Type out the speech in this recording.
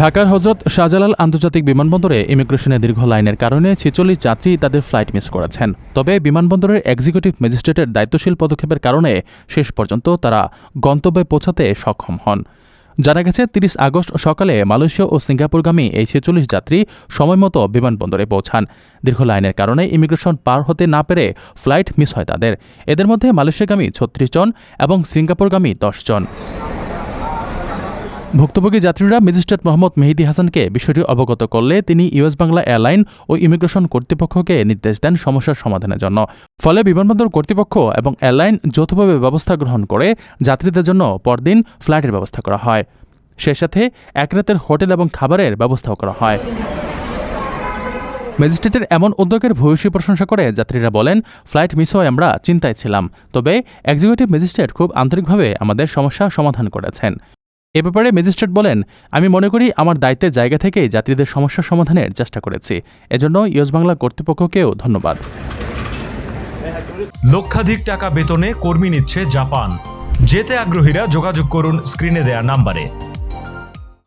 ঢাকার হজরত শাহজালাল আন্তর্জাতিক বিমানবন্দরে ইমিগ্রেশনের দীর্ঘ লাইনের কারণে ছেচল্লিশ যাত্রী তাদের ফ্লাইট মিস করেছেন। তবে বিমানবন্দরের এক্সিকিউটিভ ম্যাজিস্ট্রেটের দায়িত্বশীল পদক্ষেপের কারণে শেষ পর্যন্ত তারা গন্তব্যে পৌঁছাতে সক্ষম হন। জানা গেছে, তিরিশ আগস্ট সকালে মালয়েশিয়া ও সিঙ্গাপুরগামী এই ছেচল্লিশ যাত্রী সময়মতো বিমানবন্দরে পৌঁছান। দীর্ঘ লাইনের কারণে ইমিগ্রেশন পার হতে না পেরে ফ্লাইট মিস হয় তাদের। এদের মধ্যে মালয়েশিয়াগামী ছত্রিশ জন এবং সিঙ্গাপুরগামী দশ জন। ভুক্তভোগী যাত্রীরা ম্যাজিস্ট্রেট মোহাম্মদ মেহেদি হাসানকে বিষয়টি অবগত করলে তিনি ইউএস বাংলা এয়ারলাইন ও ইমিগ্রেশন কর্তৃপক্ষকে নির্দেশ দেন সমস্যার সমাধানের জন্য। ফলে বিমানবন্দর কর্তৃপক্ষ এবং এয়ারলাইন যৌথভাবে ব্যবস্থা গ্রহণ করে যাত্রীদের জন্য পরদিন ফ্লাইটের ব্যবস্থা করা হয়। সে সাথে এক রাতের হোটেল এবং খাবারের ব্যবস্থাও করা হয়। ম্যাজিস্ট্রেটের এমন উদ্যোগের ভূয়সী প্রশংসা করে যাত্রীরা বলেন, ফ্লাইট মিস হয়ে আমরা চিন্তায় ছিলাম। তবে এক্সিকিউটিভ ম্যাজিস্ট্রেট খুব আন্তরিকভাবে আমাদের সমস্যা সমাধান করেছেন। এ ব্যাপারে ম্যাজিস্ট্রেট বলেন, আমি মনে করি আমার দায়িত্বের জায়গা থেকে যাত্রীদের সমস্যা সমাধানের চেষ্টা করেছি। এজন্য ইয়স বাংলা কর্তৃপক্ষকেও ধন্যবাদ। লক্ষাধিক টাকা বেতনে কর্মী নিচ্ছে জাপান। যেতে আগ্রহীরা যোগাযোগ করুন স্ক্রিনে দেয়া নাম্বারে।